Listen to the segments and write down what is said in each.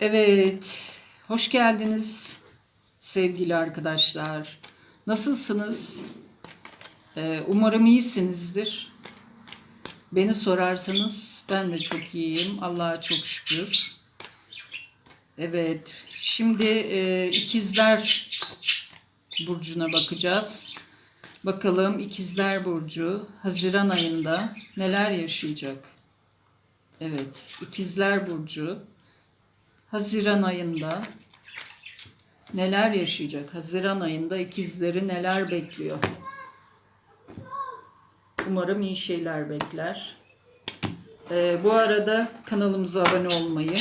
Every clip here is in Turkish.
Evet, hoş geldiniz sevgili arkadaşlar. Nasılsınız? Ee, umarım iyisinizdir. Beni sorarsanız ben de çok iyiyim. Allah'a çok şükür. Evet, şimdi e, ikizler burcuna bakacağız. Bakalım ikizler burcu Haziran ayında neler yaşayacak? Evet, ikizler burcu Haziran ayında neler yaşayacak? Haziran ayında ikizleri neler bekliyor? Umarım iyi şeyler bekler. Ee, bu arada kanalımıza abone olmayı,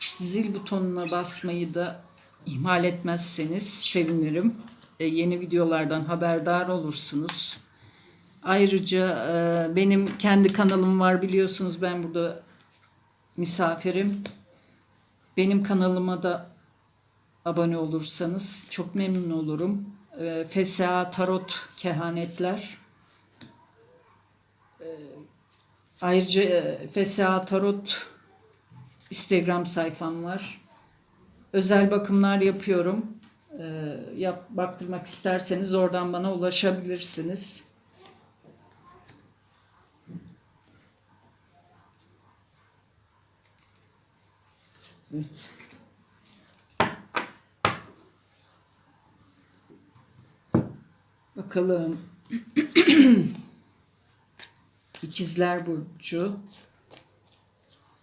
zil butonuna basmayı da ihmal etmezseniz sevinirim. Ee, yeni videolardan haberdar olursunuz. Ayrıca e, benim kendi kanalım var biliyorsunuz ben burada misafirim. Benim kanalıma da abone olursanız çok memnun olurum. E, FSA Tarot Kehanetler. E, ayrıca e, FSA Tarot Instagram sayfam var. Özel bakımlar yapıyorum. E, yap, baktırmak isterseniz oradan bana ulaşabilirsiniz. Evet. Bakalım. İkizler Burcu.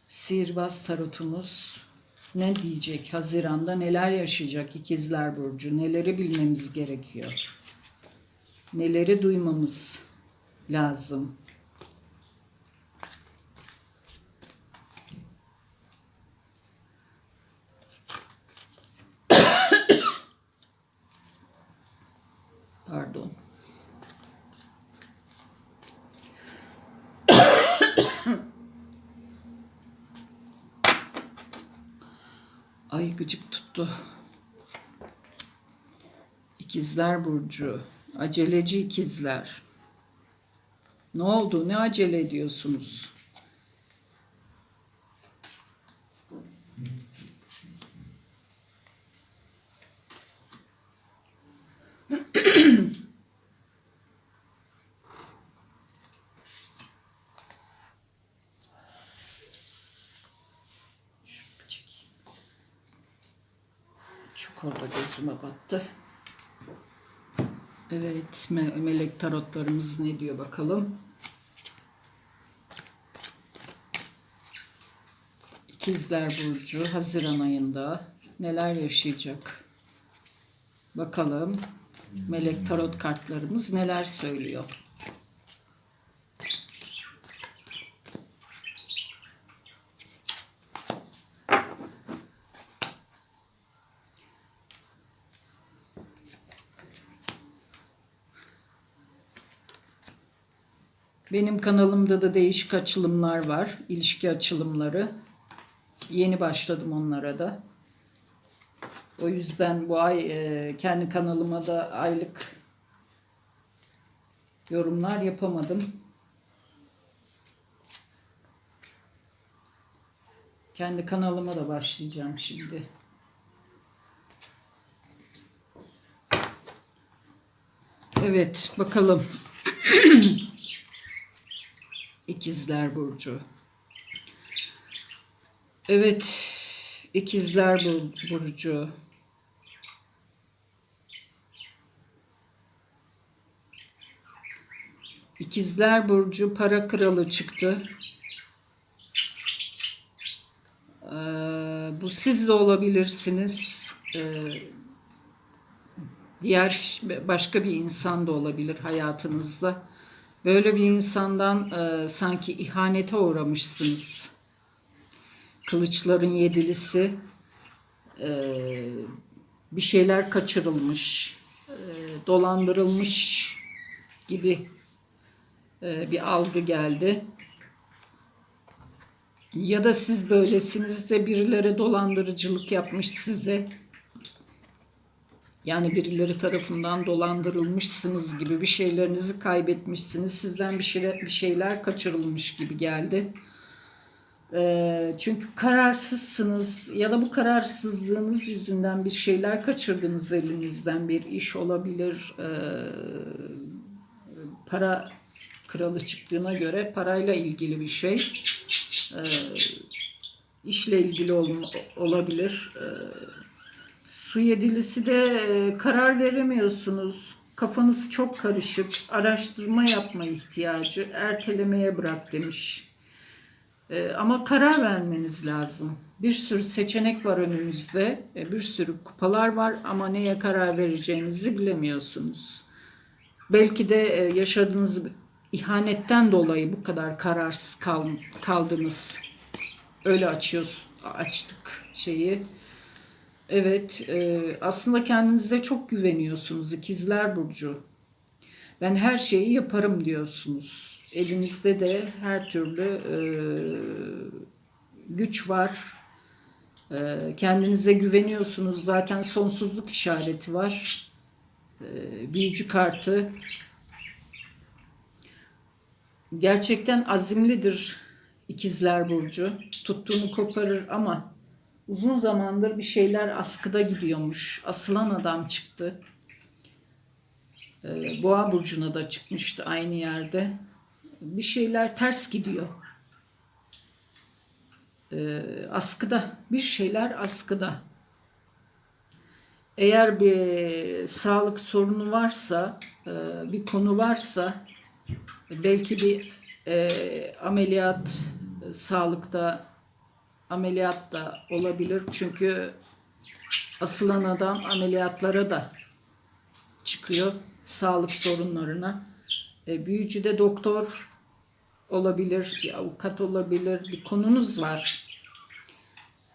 Sihirbaz tarotumuz ne diyecek? Haziranda neler yaşayacak İkizler Burcu? Neleri bilmemiz gerekiyor? Neleri duymamız lazım? Pardon. Ay gıcık tuttu. İkizler Burcu. Aceleci ikizler. Ne oldu? Ne acele ediyorsunuz? Gözüme battı. Evet, me- melek tarotlarımız ne diyor bakalım. İkizler Burcu Haziran ayında neler yaşayacak? Bakalım melek tarot kartlarımız neler söylüyor? Benim kanalımda da değişik açılımlar var. ilişki açılımları. Yeni başladım onlara da. O yüzden bu ay e, kendi kanalıma da aylık yorumlar yapamadım. Kendi kanalıma da başlayacağım şimdi. Evet, bakalım. İkizler Burcu. Evet, İkizler Bur- Burcu. İkizler Burcu para kralı çıktı. Ee, bu siz de olabilirsiniz. Ee, diğer başka bir insan da olabilir hayatınızda. Böyle bir insandan e, sanki ihanete uğramışsınız. Kılıçların yedilisi e, bir şeyler kaçırılmış, e, dolandırılmış gibi e, bir algı geldi. Ya da siz böylesiniz de birileri dolandırıcılık yapmış size. Yani birileri tarafından dolandırılmışsınız gibi bir şeylerinizi kaybetmişsiniz. Sizden bir, şey, bir şeyler kaçırılmış gibi geldi. Ee, çünkü kararsızsınız ya da bu kararsızlığınız yüzünden bir şeyler kaçırdınız elinizden bir iş olabilir. Ee, para kralı çıktığına göre parayla ilgili bir şey. Ee, işle ilgili ol- olabilir. Su yedilisi de e, karar veremiyorsunuz. Kafanız çok karışık. Araştırma yapma ihtiyacı. Ertelemeye bırak demiş. Ee, ama karar vermeniz lazım. Bir sürü seçenek var önünüzde. E, Bir sürü kupalar var ama neye karar vereceğinizi bilemiyorsunuz. Belki de e, yaşadığınız ihanetten dolayı bu kadar kararsız kal- kaldınız. Öyle açıyoruz, açtık şeyi. Evet, e, aslında kendinize çok güveniyorsunuz İkizler Burcu. Ben her şeyi yaparım diyorsunuz. Elinizde de her türlü e, güç var. E, kendinize güveniyorsunuz. Zaten sonsuzluk işareti var. E, büyücü kartı. Gerçekten azimlidir İkizler Burcu. Tuttuğunu koparır ama uzun zamandır bir şeyler askıda gidiyormuş. Asılan adam çıktı. Ee, Boğa burcuna da çıkmıştı aynı yerde. Bir şeyler ters gidiyor. Ee, askıda, bir şeyler askıda. Eğer bir sağlık sorunu varsa, e, bir konu varsa, belki bir e, ameliyat, e, sağlıkta ameliyat da olabilir. Çünkü asılan adam ameliyatlara da çıkıyor sağlık sorunlarına. E, büyücü de doktor olabilir, bir avukat olabilir, bir konunuz var.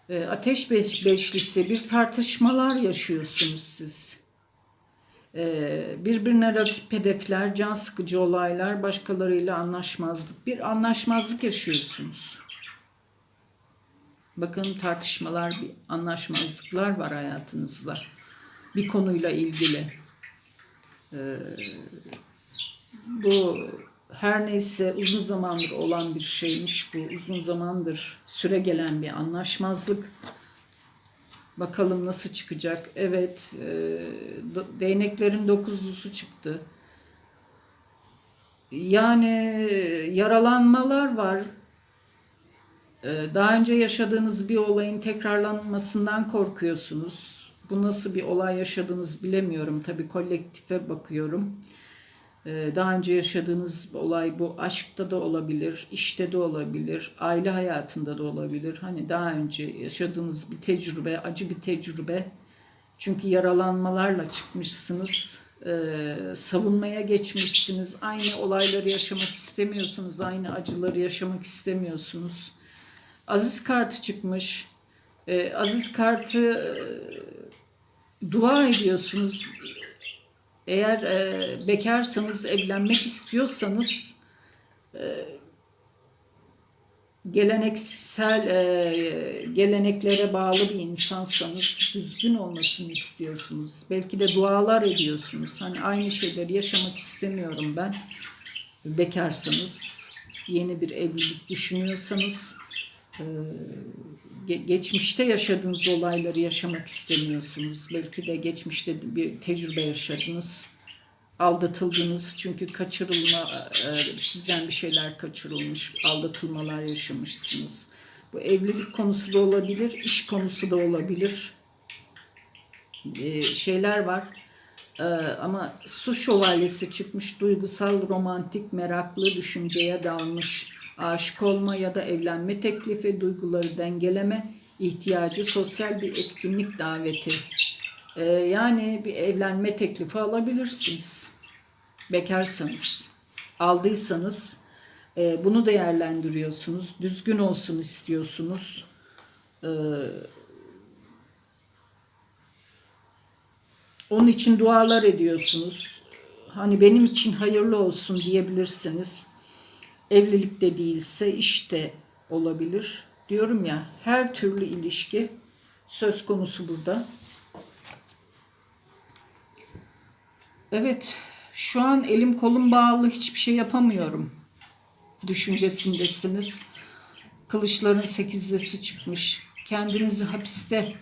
E, ateş beş, beşlisi bir tartışmalar yaşıyorsunuz siz. E, birbirine rakip hedefler, can sıkıcı olaylar, başkalarıyla anlaşmazlık. Bir anlaşmazlık yaşıyorsunuz. Bakın tartışmalar, bir anlaşmazlıklar var hayatınızda. Bir konuyla ilgili. Ee, bu her neyse uzun zamandır olan bir şeymiş bu. Uzun zamandır süre gelen bir anlaşmazlık. Bakalım nasıl çıkacak. Evet, e, değneklerin dokuzlusu çıktı. Yani yaralanmalar var. Ee, Daha önce yaşadığınız bir olayın tekrarlanmasından korkuyorsunuz. Bu nasıl bir olay yaşadığınız bilemiyorum. Tabii kolektife bakıyorum. Ee, Daha önce yaşadığınız olay bu aşkta da olabilir, işte de olabilir, aile hayatında da olabilir. Hani daha önce yaşadığınız bir tecrübe, acı bir tecrübe. Çünkü yaralanmalarla çıkmışsınız. Ee, savunmaya geçmişsiniz. Aynı olayları yaşamak istemiyorsunuz. Aynı acıları yaşamak istemiyorsunuz. Aziz kartı çıkmış. Ee, Aziz kartı e, dua ediyorsunuz. Eğer e, bekarsanız, evlenmek istiyorsanız e, geleneksel e, geleneklere bağlı bir insansanız düzgün olmasını istiyorsunuz. Belki de dualar ediyorsunuz. Hani aynı şeyleri yaşamak istemiyorum ben. Bekarsanız, yeni bir evlilik düşünüyorsanız e, geçmişte yaşadığınız olayları yaşamak istemiyorsunuz. Belki de geçmişte bir tecrübe yaşadınız. Aldatıldınız çünkü kaçırılma, e, sizden bir şeyler kaçırılmış, aldatılmalar yaşamışsınız. Bu evlilik konusu da olabilir, iş konusu da olabilir. E, şeyler var. E, ama su şövalyesi çıkmış, duygusal, romantik, meraklı, düşünceye dalmış, aşık olma ya da evlenme teklifi, duyguları dengeleme, ihtiyacı, sosyal bir etkinlik daveti. E, yani bir evlenme teklifi alabilirsiniz. Bekarsanız, aldıysanız e, bunu değerlendiriyorsunuz. Düzgün olsun istiyorsunuz. E, Onun için dualar ediyorsunuz. Hani benim için hayırlı olsun diyebilirsiniz. Evlilik de değilse işte olabilir. Diyorum ya her türlü ilişki söz konusu burada. Evet şu an elim kolum bağlı hiçbir şey yapamıyorum. Düşüncesindesiniz. Kılıçların sekizlisi çıkmış. Kendinizi hapiste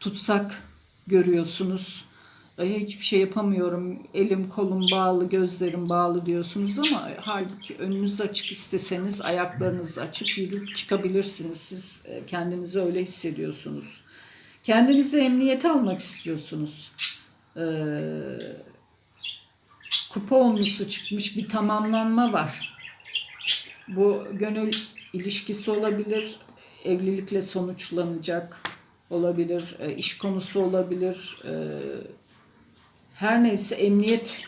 tutsak görüyorsunuz. Hiçbir şey yapamıyorum. Elim kolum bağlı, gözlerim bağlı diyorsunuz ama halbuki önünüz açık isteseniz ayaklarınız açık yürüyüp çıkabilirsiniz. Siz e, kendinizi öyle hissediyorsunuz. Kendinizi emniyete almak istiyorsunuz. Ee, kupa onlusu çıkmış bir tamamlanma var. Bu gönül ilişkisi olabilir, evlilikle sonuçlanacak olabilir, e, iş konusu olabilir. e, Her neyse emniyet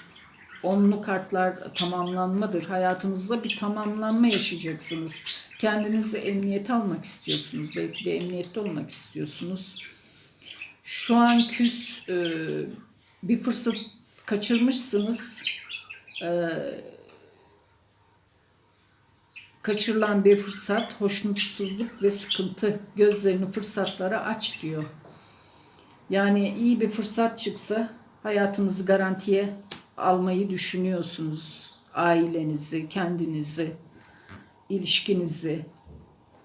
onlu kartlar tamamlanmadır. Hayatınızda bir tamamlanma yaşayacaksınız. Kendinizi emniyete almak istiyorsunuz. Belki de emniyette olmak istiyorsunuz. Şu an küs e, bir fırsat kaçırmışsınız. E, kaçırılan bir fırsat, hoşnutsuzluk ve sıkıntı gözlerini fırsatlara aç diyor. Yani iyi bir fırsat çıksa hayatınızı garantiye almayı düşünüyorsunuz. Ailenizi, kendinizi, ilişkinizi,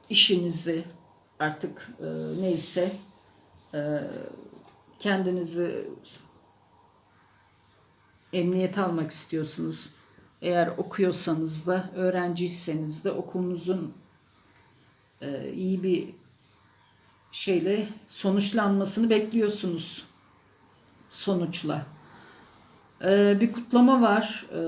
işinizi artık e, neyse e, kendinizi emniyete almak istiyorsunuz. Eğer okuyorsanız da, öğrenciyseniz de okulunuzun e, iyi bir şeyle sonuçlanmasını bekliyorsunuz. Sonuçla. E, bir kutlama var e,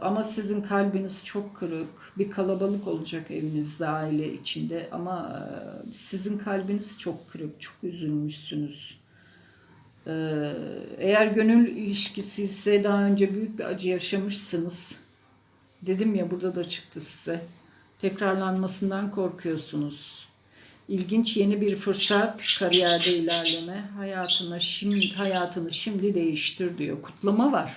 ama sizin kalbiniz çok kırık. Bir kalabalık olacak evinizde, aile içinde ama e, sizin kalbiniz çok kırık, çok üzülmüşsünüz. Ee, eğer gönül ilişkisi ise daha önce büyük bir acı yaşamışsınız. Dedim ya burada da çıktı size. Tekrarlanmasından korkuyorsunuz. İlginç yeni bir fırsat, kariyerde ilerleme, hayatını şimdi hayatını şimdi değiştir diyor. Kutlama var.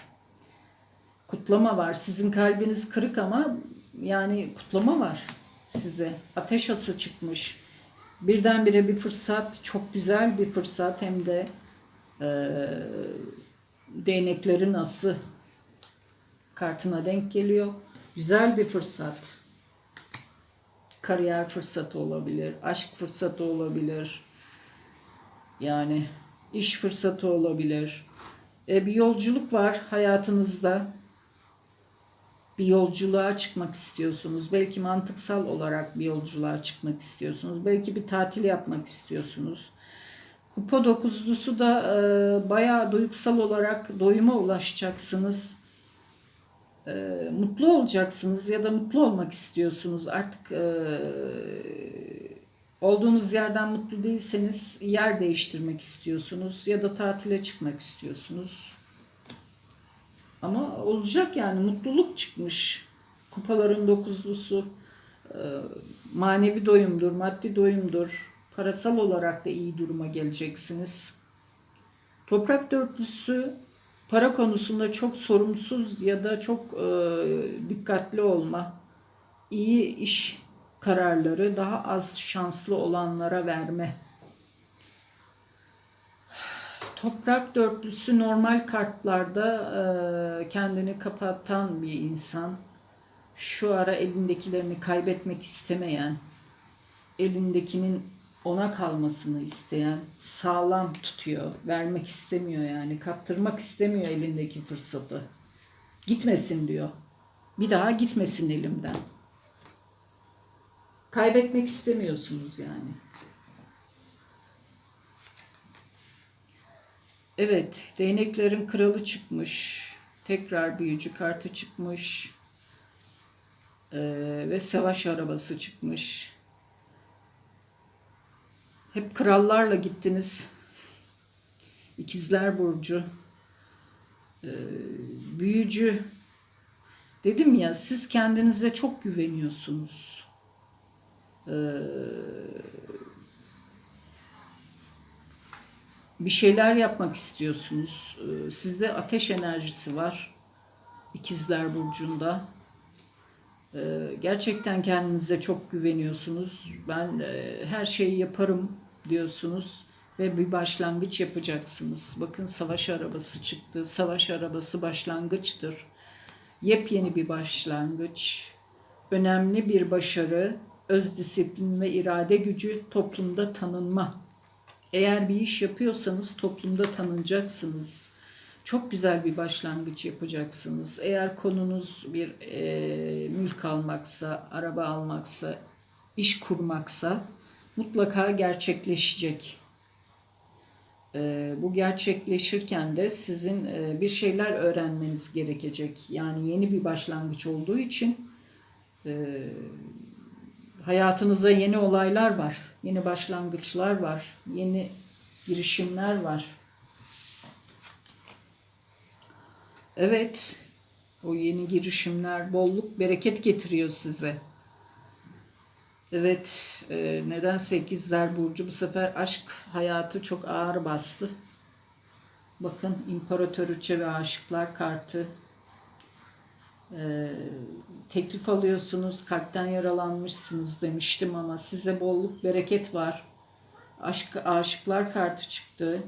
Kutlama var. Sizin kalbiniz kırık ama yani kutlama var size. Ateş ası çıkmış. Birdenbire bir fırsat, çok güzel bir fırsat hem de ee, değneklerin ası kartına denk geliyor. Güzel bir fırsat. Kariyer fırsatı olabilir, aşk fırsatı olabilir. Yani iş fırsatı olabilir. E, bir yolculuk var hayatınızda. Bir yolculuğa çıkmak istiyorsunuz. Belki mantıksal olarak bir yolculuğa çıkmak istiyorsunuz. Belki bir tatil yapmak istiyorsunuz. Kupa dokuzlusu da e, bayağı duygusal olarak doyuma ulaşacaksınız. E, mutlu olacaksınız ya da mutlu olmak istiyorsunuz. Artık e, olduğunuz yerden mutlu değilseniz yer değiştirmek istiyorsunuz ya da tatile çıkmak istiyorsunuz. Ama olacak yani mutluluk çıkmış. Kupaların dokuzlusu e, manevi doyumdur, maddi doyumdur. Parasal olarak da iyi duruma geleceksiniz. Toprak dörtlüsü para konusunda çok sorumsuz ya da çok e, dikkatli olma, iyi iş kararları daha az şanslı olanlara verme. Toprak dörtlüsü normal kartlarda e, kendini kapatan bir insan. Şu ara elindekilerini kaybetmek istemeyen, elindekinin ona kalmasını isteyen, sağlam tutuyor, vermek istemiyor yani, kaptırmak istemiyor elindeki fırsatı. Gitmesin diyor. Bir daha gitmesin elimden. Kaybetmek istemiyorsunuz yani. Evet, değneklerin kralı çıkmış. Tekrar büyücü kartı çıkmış. Ee, ve savaş arabası çıkmış. Hep krallarla gittiniz. İkizler Burcu. Ee, büyücü. Dedim ya siz kendinize çok güveniyorsunuz. Ee, bir şeyler yapmak istiyorsunuz. Ee, sizde ateş enerjisi var. İkizler Burcu'nda. Ee, gerçekten kendinize çok güveniyorsunuz. Ben e, her şeyi yaparım diyorsunuz ve bir başlangıç yapacaksınız. Bakın savaş arabası çıktı. Savaş arabası başlangıçtır. Yepyeni bir başlangıç. Önemli bir başarı öz disiplin ve irade gücü, toplumda tanınma. Eğer bir iş yapıyorsanız toplumda tanınacaksınız. Çok güzel bir başlangıç yapacaksınız. Eğer konunuz bir e, mülk almaksa, araba almaksa, iş kurmaksa mutlaka gerçekleşecek. E, bu gerçekleşirken de sizin e, bir şeyler öğrenmeniz gerekecek. Yani yeni bir başlangıç olduğu için e, hayatınıza yeni olaylar var, yeni başlangıçlar var, yeni girişimler var. Evet, o yeni girişimler bolluk, bereket getiriyor size. Evet, e, neden sekizler burcu bu sefer aşk hayatı çok ağır bastı. Bakın İmparatoriçe ve Aşıklar kartı. E, teklif alıyorsunuz, kalpten yaralanmışsınız demiştim ama size bolluk, bereket var. Aşk, aşıklar kartı çıktı.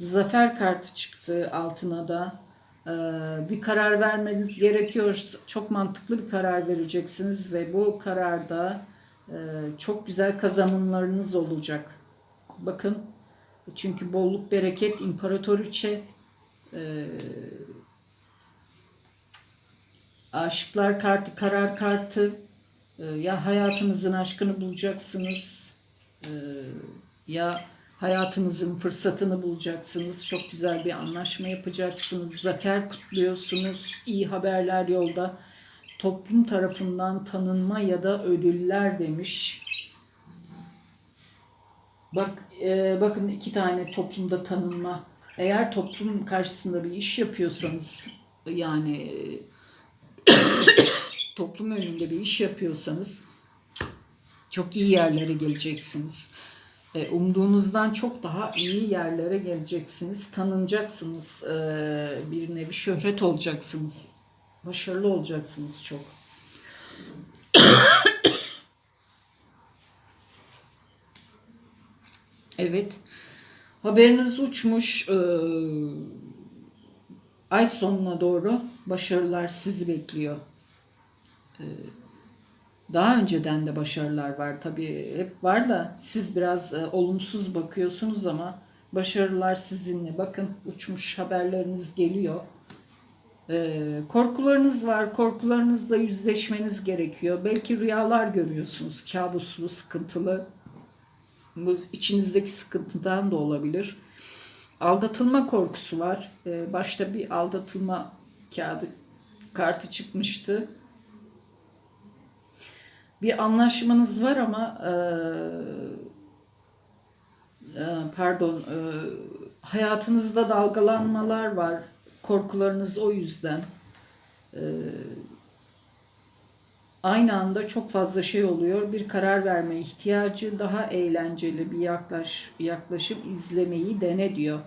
Zafer kartı çıktı altına da. Ee, bir karar vermeniz gerekiyor. Çok mantıklı bir karar vereceksiniz ve bu kararda e, çok güzel kazanımlarınız olacak. Bakın çünkü bolluk, bereket, imparatoriçe, e, aşıklar kartı, karar kartı, e, ya hayatınızın aşkını bulacaksınız, e, ya hayatınızın fırsatını bulacaksınız. Çok güzel bir anlaşma yapacaksınız. Zafer kutluyorsunuz. iyi haberler yolda. Toplum tarafından tanınma ya da ödüller demiş. Bak e, bakın iki tane toplumda tanınma. Eğer toplum karşısında bir iş yapıyorsanız yani toplum önünde bir iş yapıyorsanız çok iyi yerlere geleceksiniz. E, umduğunuzdan çok daha iyi yerlere geleceksiniz. Tanınacaksınız. E, bir şöhret olacaksınız. Başarılı olacaksınız çok. evet. Haberiniz uçmuş. E, ay sonuna doğru başarılar sizi bekliyor. E, daha önceden de başarılar var tabii hep var da siz biraz e, olumsuz bakıyorsunuz ama başarılar sizinle. Bakın uçmuş haberleriniz geliyor. E, korkularınız var. Korkularınızla yüzleşmeniz gerekiyor. Belki rüyalar görüyorsunuz. Kabuslu, sıkıntılı. Bu içinizdeki sıkıntıdan da olabilir. Aldatılma korkusu var. E, başta bir aldatılma kağıdı kartı çıkmıştı bir anlaşmanız var ama e, e, pardon e, hayatınızda dalgalanmalar var. Korkularınız o yüzden. E, aynı anda çok fazla şey oluyor. Bir karar verme ihtiyacı, daha eğlenceli bir yaklaş, yaklaşım izlemeyi dene diyor.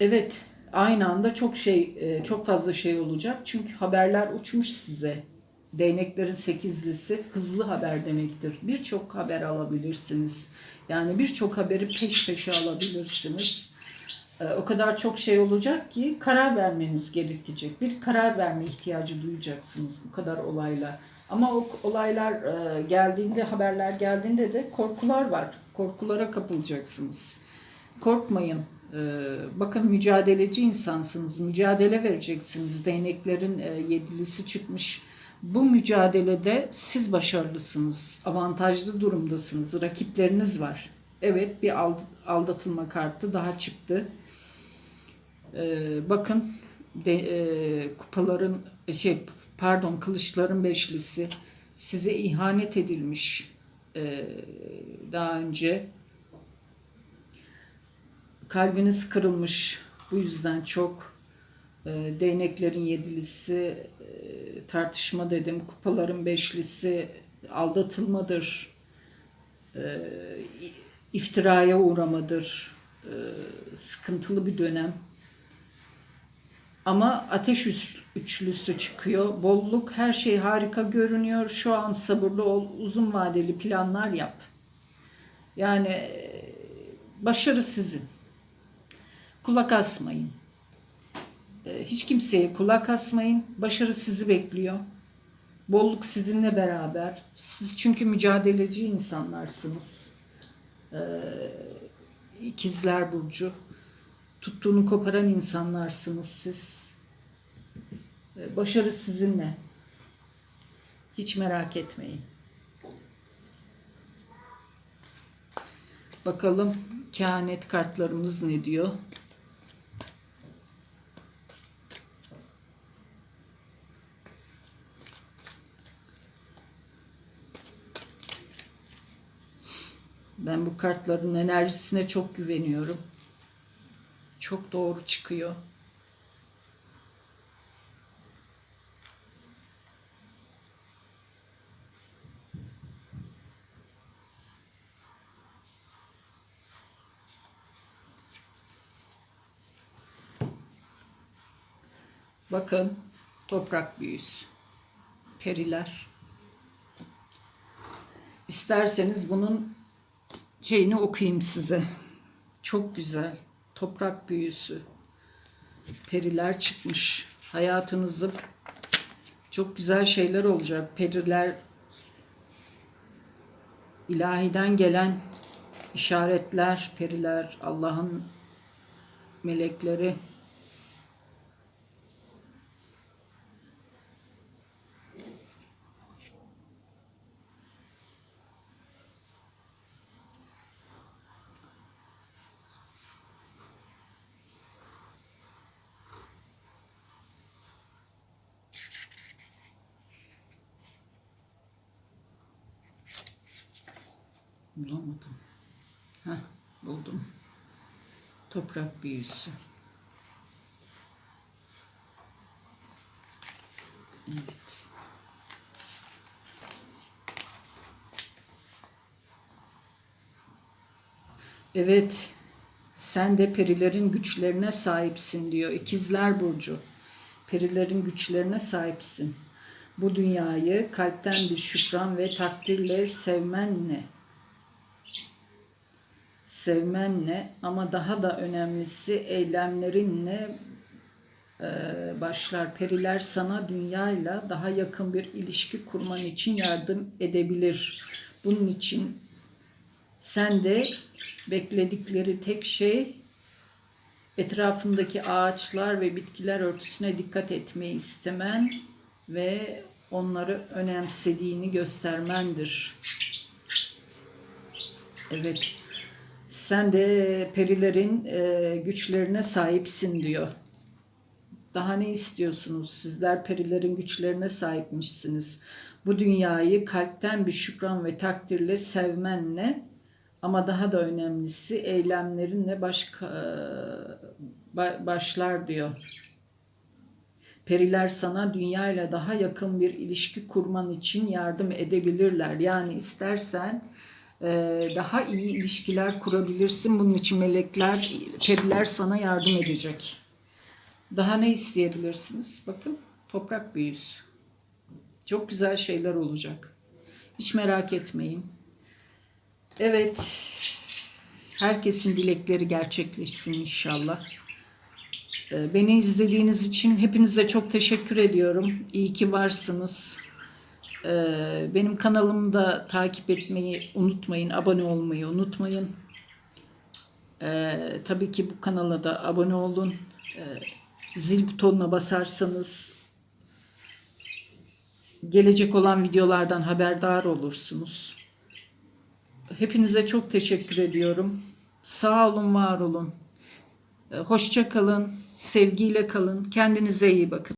Evet, aynı anda çok şey, e, çok fazla şey olacak. Çünkü haberler uçmuş size. Değneklerin sekizlisi hızlı haber demektir. Birçok haber alabilirsiniz. Yani birçok haberi peş peşe alabilirsiniz. E, o kadar çok şey olacak ki karar vermeniz gerekecek. Bir karar verme ihtiyacı duyacaksınız bu kadar olayla. Ama o olaylar e, geldiğinde, haberler geldiğinde de korkular var. Korkulara kapılacaksınız. Korkmayın. Ee, bakın mücadeleci insansınız, mücadele vereceksiniz. Değneklerin e, yedilisi çıkmış. Bu mücadelede siz başarılısınız, avantajlı durumdasınız, rakipleriniz var. Evet bir aldatılma kartı daha çıktı. Ee, bakın de, e, kupaların şey pardon kılıçların beşlisi size ihanet edilmiş ee, daha önce Kalbiniz kırılmış. Bu yüzden çok e, değneklerin yedilisi, e, tartışma dedim, kupaların beşlisi, aldatılmadır, e, iftiraya uğramadır, e, sıkıntılı bir dönem. Ama ateş üçlüsü çıkıyor. Bolluk, her şey harika görünüyor. Şu an sabırlı ol, uzun vadeli planlar yap. Yani e, başarı sizin. Kulak asmayın. Ee, Hiç kimseye kulak asmayın. Başarı sizi bekliyor. Bolluk sizinle beraber. Siz çünkü mücadeleci insanlarsınız. Ee, İkizler Burcu. Tuttuğunu koparan insanlarsınız siz. Ee, Başarı sizinle. Hiç merak etmeyin. Bakalım kehanet kartlarımız ne diyor? Ben bu kartların enerjisine çok güveniyorum. Çok doğru çıkıyor. Bakın toprak büyüsü. Periler. İsterseniz bunun şeyini okuyayım size. Çok güzel. Toprak büyüsü. Periler çıkmış. Hayatınızı çok güzel şeyler olacak. Periler ilahiden gelen işaretler, periler, Allah'ın melekleri Toprak büyüsü. Evet. Evet. Sen de perilerin güçlerine sahipsin diyor. İkizler Burcu. Perilerin güçlerine sahipsin. Bu dünyayı kalpten bir şükran ve takdirle sevmenle sevmenle ama daha da önemlisi eylemlerinle e, başlar. Periler sana dünyayla daha yakın bir ilişki kurman için yardım edebilir. Bunun için sen de bekledikleri tek şey etrafındaki ağaçlar ve bitkiler örtüsüne dikkat etmeyi istemen ve onları önemsediğini göstermendir. Evet. Sen de perilerin e, güçlerine sahipsin diyor. Daha ne istiyorsunuz? Sizler perilerin güçlerine sahipmişsiniz. Bu dünyayı kalpten bir şükran ve takdirle sevmenle ama daha da önemlisi eylemlerinle başka ba- başlar diyor. Periler sana dünyayla daha yakın bir ilişki kurman için yardım edebilirler. Yani istersen e, daha iyi ilişkiler kurabilirsin. Bunun için melekler, periler sana yardım edecek. Daha ne isteyebilirsiniz? Bakın toprak büyüsü. Çok güzel şeyler olacak. Hiç merak etmeyin. Evet. Herkesin dilekleri gerçekleşsin inşallah. Ee, Beni izlediğiniz için hepinize çok teşekkür ediyorum. İyi ki varsınız. Ee, Benim kanalımı da takip etmeyi unutmayın. Abone olmayı unutmayın. Ee, tabii ki bu kanala da abone olun. Ee, zil butonuna basarsanız gelecek olan videolardan haberdar olursunuz. Hepinize çok teşekkür ediyorum. Sağ olun, var olun. Hoşça kalın, sevgiyle kalın. Kendinize iyi bakın.